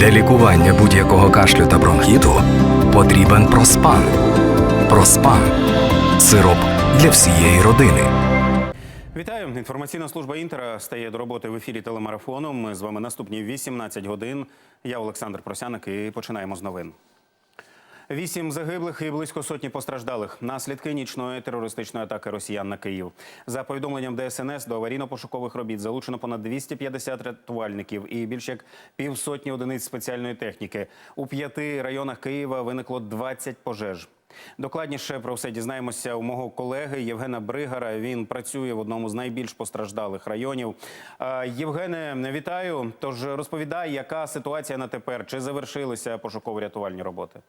Для лікування будь-якого кашлю та бронхіту потрібен проспан. Проспан сироп для всієї родини. Вітаю! Інформаційна служба Інтера стає до роботи в ефірі телемарафону. Ми з вами наступні 18 годин. Я Олександр Просяник і починаємо з новин. Вісім загиблих і близько сотні постраждалих. Наслідки нічної терористичної атаки росіян на Київ. За повідомленням ДСНС до аварійно-пошукових робіт залучено понад 250 рятувальників і більш як півсотні одиниць спеціальної техніки. У п'яти районах Києва виникло 20 пожеж. Докладніше про все дізнаємося у мого колеги Євгена Бригара. Він працює в одному з найбільш постраждалих районів. Євгене, вітаю. Тож розповідай, яка ситуація на тепер? Чи завершилися пошуково-рятувальні роботи?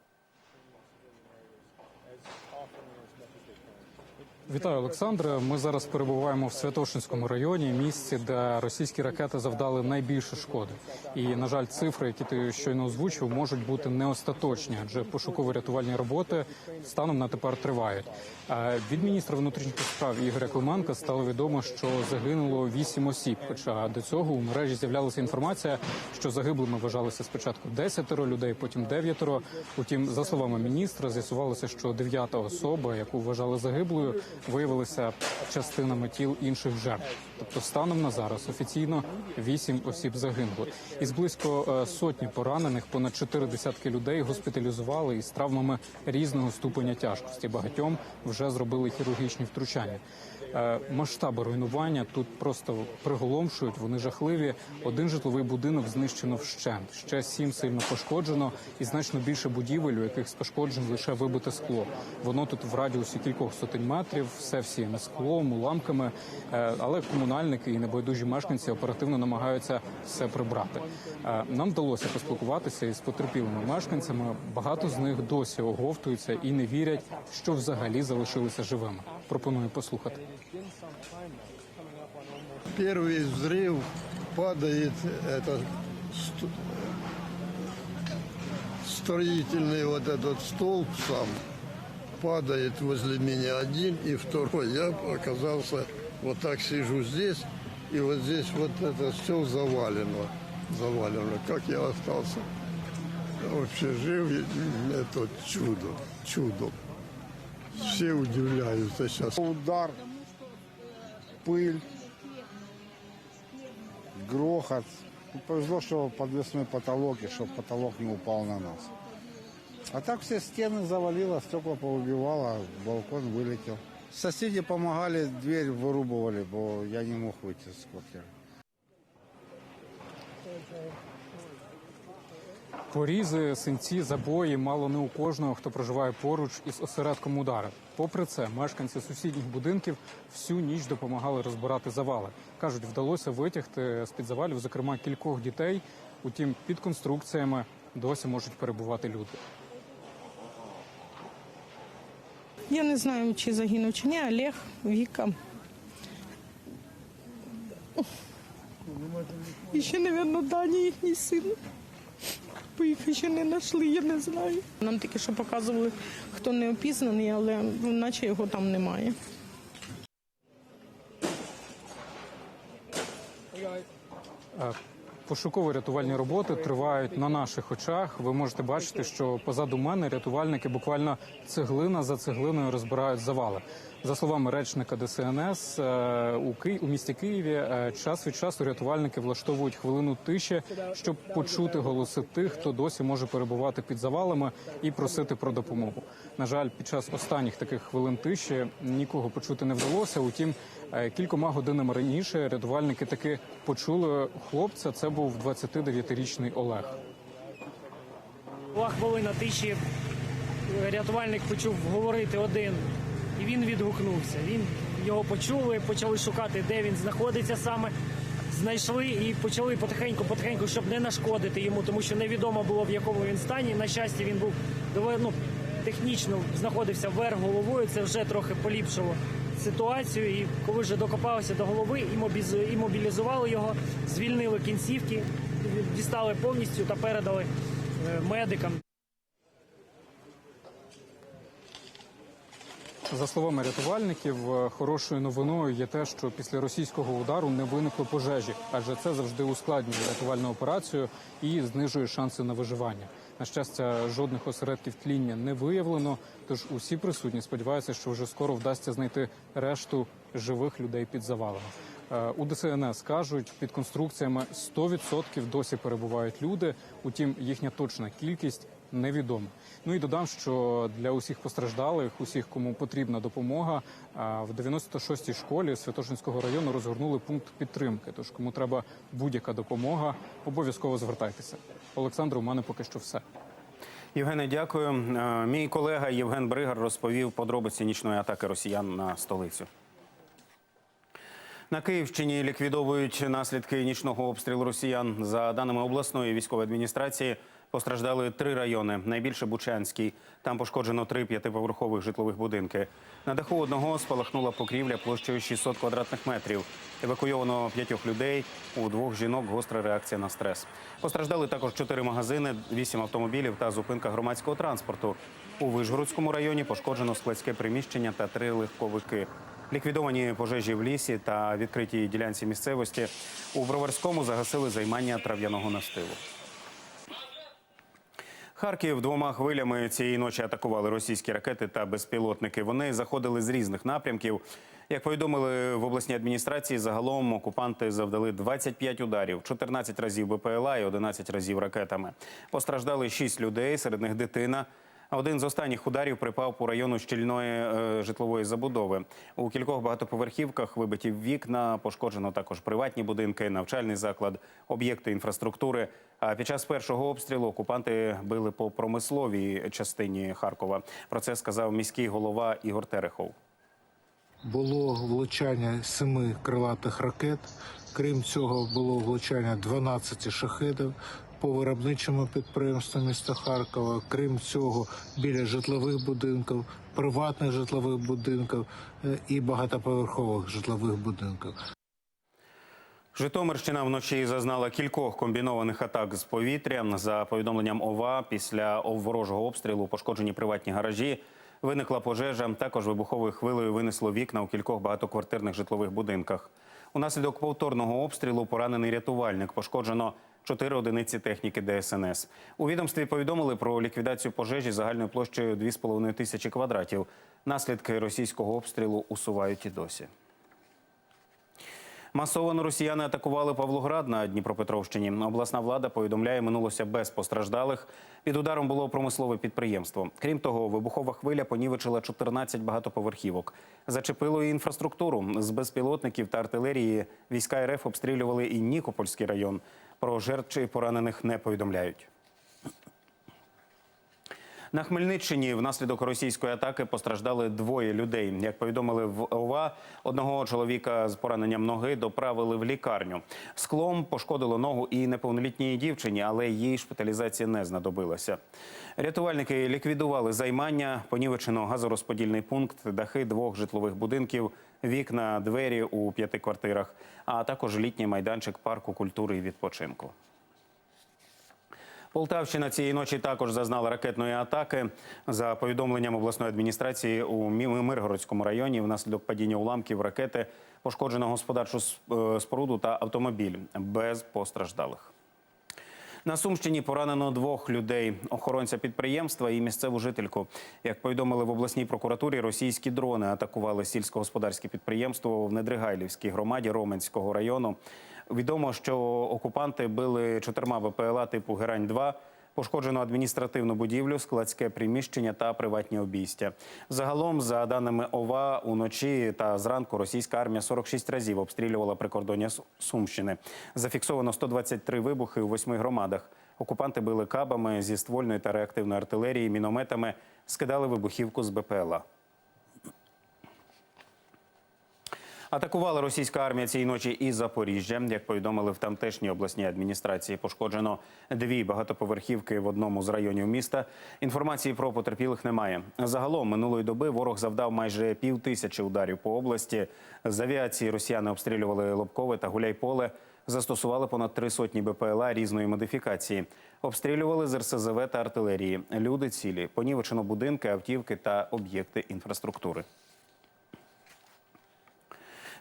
Вітаю, Олександре. Ми зараз перебуваємо в Святошинському районі, місці, де російські ракети завдали найбільше шкоди. І на жаль, цифри, які ти щойно озвучив, можуть бути не остаточні, адже пошуково-рятувальні роботи станом на тепер тривають. Е, Від міністра внутрішніх справ Ігоря Клименка стало відомо, що загинуло вісім осіб. Хоча до цього у мережі з'являлася інформація, що загиблими вважалися спочатку 10 людей, потім 9. Утім, за словами міністра, з'ясувалося, що дев'ята особа, яку вважали загиблою, виявилася частинами тіл інших жертв. Тобто, станом на зараз офіційно вісім осіб загинули. Із близько е, сотні поранених, понад чотири десятки людей госпіталізували із травмами різного ступеня тяжкості. Багатьом вже зробили хірургічні втручання. Е, Масштаби руйнування тут просто приголомшують. Вони жахливі. Один житловий будинок знищено вщент. Ще сім сильно пошкоджено, і значно більше будівель, у яких з пошкоджень лише вибите скло. Воно тут в радіусі кількох сотень метрів, все всіяне склом, уламками. Е, Але комунальники і небайдужі мешканці оперативно намагаються все прибрати. Е, Нам вдалося поспілкуватися із потерпілими мешканцями. Багато з них досі оговтуються і не вірять, що взагалі залишилися живими. Пропоную послухати. Первый взрыв падает это ст- строительный вот этот столб сам Падает возле меня один и второй. Я оказался вот так сижу здесь и вот здесь вот это все завалено, завалено. Как я остался вообще жив, это чудо, чудо. Все удивляются сейчас. Удар, пыль, грохот. Ну, Повезло, что подвесной потолок, и чтобы потолок не упал на нас. А так все стены завалило, стекла поубивало, балкон вылетел. Соседи помогали, дверь вырубывали, бо я не мог выйти с квартиры. Порізи, синці, забої мало не у кожного, хто проживає поруч із осередком удару. Попри це, мешканці сусідніх будинків всю ніч допомагали розбирати завали. кажуть, вдалося витягти з під завалів, зокрема кількох дітей. Утім, під конструкціями досі можуть перебувати люди. Я не знаю, чи загинув, чи ні, Олег, Віка. І ще, мабуть, Дані, їхній син. Бо їх ще не знайшли, я не знаю. Нам тільки що показували, хто не опізнаний, але наче його там немає. Е, Пошуково-рятувальні роботи тривають на наших очах. Ви можете бачити, що позаду мене рятувальники буквально цеглина за цеглиною розбирають завали. За словами речника ДСНС, е, у Ки... у місті Києві е, час від часу рятувальники влаштовують хвилину тиші, щоб почути голоси тих, хто досі може перебувати під завалами і просити про допомогу. На жаль, під час останніх таких хвилин тиші нікого почути не вдалося. Утім, е, кількома годинами раніше рятувальники таки почули хлопця. Це був 29-річний Олег. Була хвилина тиші. Рятувальник почув говорити один, і він відгукнувся. Він його почули, почали шукати, де він знаходиться саме. Знайшли і почали потихеньку, потихеньку, щоб не нашкодити йому, тому що невідомо було в якому він стані. На щастя, він був ну, технічно знаходився вверх головою. Це вже трохи поліпшило ситуацію. І коли вже докопалися до голови, і мобілізували його, звільнили кінцівки, дістали повністю та передали е, медикам. За словами рятувальників, е, хорошою новиною є те, що після російського удару не виникло пожежі, адже це завжди ускладнює рятувальну операцію і знижує шанси на виживання. На щастя, жодних осередків тління не виявлено. Тож усі присутні сподіваються, що вже скоро вдасться знайти решту живих людей під завалами. Е, У ДСНС кажуть, під конструкціями 100% досі перебувають люди. Утім, їхня точна кількість невідома. Ну і додам, що для усіх постраждалих, усіх, кому потрібна допомога, в 96-й школі Святошинського району розгорнули пункт підтримки. Тож, кому треба будь-яка допомога, обов'язково звертайтеся. Олександр, у мене поки що все. Євгене, дякую. Мій колега Євген Бригар розповів подробиці нічної атаки росіян на столицю. На Київщині ліквідовують наслідки нічного обстрілу росіян. За даними обласної військової адміністрації, постраждали три райони. Найбільше Бучанський. Там пошкоджено три п'ятиповерхових житлових будинки. На даху одного спалахнула покрівля площею 600 квадратних метрів. Евакуйовано п'ятьох людей. У двох жінок гостра реакція на стрес. Постраждали також чотири магазини, вісім автомобілів та зупинка громадського транспорту. У Вишгородському районі пошкоджено складське приміщення та три легковики. Ліквідовані пожежі в лісі та відкритій ділянці місцевості. У Броварському загасили займання трав'яного настилу. Харків двома хвилями цієї ночі атакували російські ракети та безпілотники. Вони заходили з різних напрямків. Як повідомили в обласній адміністрації, загалом окупанти завдали 25 ударів, 14 разів БПЛА і 11 разів ракетами. Постраждали 6 людей, серед них дитина. Один з останніх ударів припав по району щільної е, житлової забудови. У кількох багатоповерхівках вибиті вікна, пошкоджено також приватні будинки, навчальний заклад, об'єкти інфраструктури. А під час першого обстрілу окупанти били по промисловій частині Харкова. Про це сказав міський голова Ігор Терехов. було влучання семи крилатих ракет. Крім цього, було влучання 12 шахедів по виробничому підприємству міста Харкова. Крім цього, біля житлових будинків, приватних житлових будинків е, і багатоповерхових житлових будинків. Житомирщина вночі зазнала кількох комбінованих атак з повітря. За повідомленням ОВА, після ворожого обстрілу пошкоджені приватні гаражі. Виникла пожежа. Також вибуховою хвилею винесло вікна у кількох багатоквартирних житлових будинках. Унаслідок повторного обстрілу поранений рятувальник. Пошкоджено чотири одиниці техніки ДСНС. У відомстві повідомили про ліквідацію пожежі загальною площею 2,5 тисячі квадратів. Наслідки російського обстрілу усувають і досі. Масово росіяни атакували Павлоград на Дніпропетровщині. Обласна влада повідомляє, минулося без постраждалих. Під ударом було промислове підприємство. Крім того, вибухова хвиля понівечила 14 багатоповерхівок. Зачепило і інфраструктуру. З безпілотників та артилерії війська РФ обстрілювали і Нікопольський район. Про жертв чи поранених не повідомляють. На Хмельниччині внаслідок російської атаки постраждали двоє людей. Як повідомили в ОВА, одного чоловіка з пораненням ноги доправили в лікарню. Склом пошкодило ногу і неповнолітній дівчині, але їй шпиталізація не знадобилася. Рятувальники ліквідували займання, понівечено газорозподільний пункт, дахи двох житлових будинків, вікна, двері у п'яти квартирах, а також літній майданчик парку культури і відпочинку. Полтавщина цієї ночі також зазнала ракетної атаки. За повідомленням обласної адміністрації у Миргородському районі внаслідок падіння уламків ракети пошкоджено господарчу е, споруду та автомобіль без постраждалих. На Сумщині поранено двох людей: охоронця підприємства і місцеву жительку. Як повідомили в обласній прокуратурі, російські дрони атакували сільськогосподарське підприємство в Недригайлівській громаді Роменського району. Відомо, що окупанти били чотирма БПЛА типу Герань 2 Пошкоджено адміністративну будівлю, складське приміщення та приватні обійстя. Загалом, за даними ОВА, уночі та зранку російська армія 46 разів обстрілювала прикордоння Су- Сумщини. Зафіксовано 123 вибухи у восьми громадах. Окупанти били кабами зі ствольної та реактивної артилерії, мінометами, скидали вибухівку з БПЛА. Атакувала російська армія цієї ночі і Запоріжжя. Як повідомили в тамтешній обласній адміністрації, пошкоджено дві багатоповерхівки в одному з районів міста. Інформації про потерпілих немає. Загалом минулої доби ворог завдав майже пів тисячі ударів по області. З авіації росіяни обстрілювали Лобкове та Гуляйполе. Застосували понад три сотні БПЛА різної модифікації. Обстрілювали з РСЗВ та артилерії. Люди цілі, понівечено будинки, автівки та об'єкти інфраструктури.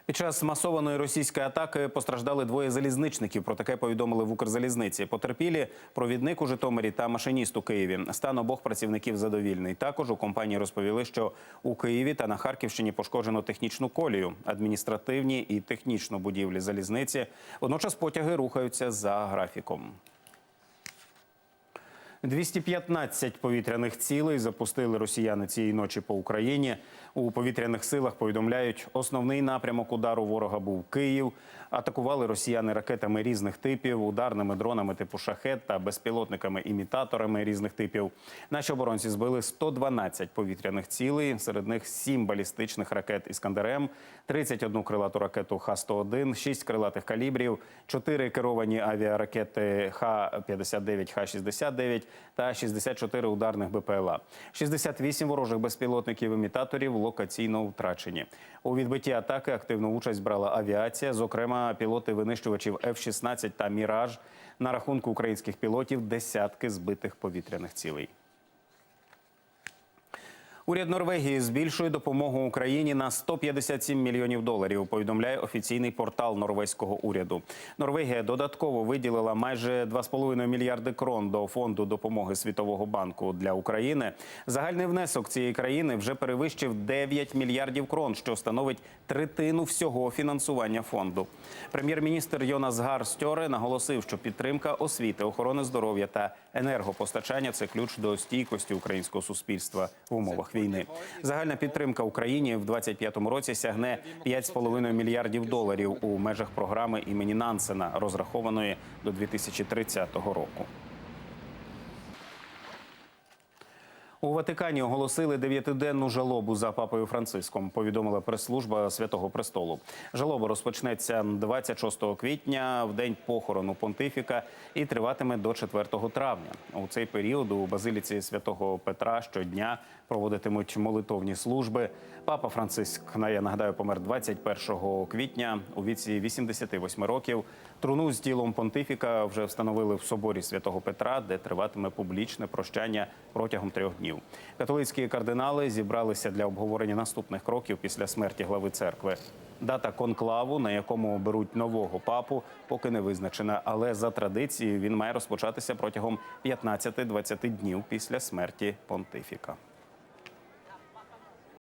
Під час масованої російської атаки постраждали двоє залізничників. Про таке повідомили в Укрзалізниці. Потерпілі провідник у Житомирі та машиніст у Києві. Стан обох працівників задовільний. Також у компанії розповіли, що у Києві та на Харківщині пошкоджено технічну колію, адміністративні і технічну будівлі залізниці. Водночас потяги рухаються за графіком. 215 повітряних цілей запустили росіяни цієї ночі по Україні. У повітряних силах повідомляють, основний напрямок удару ворога був Київ. Атакували росіяни ракетами різних типів, ударними дронами типу шахет та безпілотниками-імітаторами різних типів. Наші оборонці збили 112 повітряних цілей, серед них 7 балістичних ракет «Іскандер-М», 31 крилату ракету Х-101, 6 крилатих калібрів, 4 керовані авіаракети Х-59, Х-69 та 64 ударних БПЛА. 68 ворожих безпілотників-імітаторів локаційно втрачені. У відбитті атаки активну участь брала авіація, зокрема пілоти винищувачів F-16 та «Міраж». На рахунку українських пілотів десятки збитих повітряних цілей. Уряд Норвегії збільшує допомогу Україні на 157 мільйонів доларів. Повідомляє офіційний портал норвезького уряду. Норвегія додатково виділила майже 2,5 мільярди крон до фонду допомоги Світового банку для України. Загальний внесок цієї країни вже перевищив 9 мільярдів крон, що становить третину всього фінансування фонду. Прем'єр-міністр Йонас Гар Стьоре наголосив, що підтримка освіти, охорони здоров'я та енергопостачання це ключ до стійкості українського суспільства в умовах війни. Загальна підтримка Україні в 2025 році сягне 5,5 мільярдів доларів у межах програми імені Нансена, розрахованої до 2030 року. У Ватикані оголосили дев'ятиденну жалобу за папою Франциском. Повідомила прес-служба Святого Престолу. Жалоба розпочнеться 26 квітня, в день похорону понтифіка, і триватиме до 4 травня. У цей період у базиліці святого Петра щодня проводитимуть молитовні служби. Папа Франциск, я нагадаю, помер 21 квітня у віці 88 років. Труну з тілом понтифіка вже встановили в соборі святого Петра, де триватиме публічне прощання протягом трьох днів. Католицькі кардинали зібралися для обговорення наступних кроків після смерті глави церкви. Дата конклаву, на якому оберуть нового папу, поки не визначена. Але за традицією він має розпочатися протягом 15-20 днів після смерті понтифіка.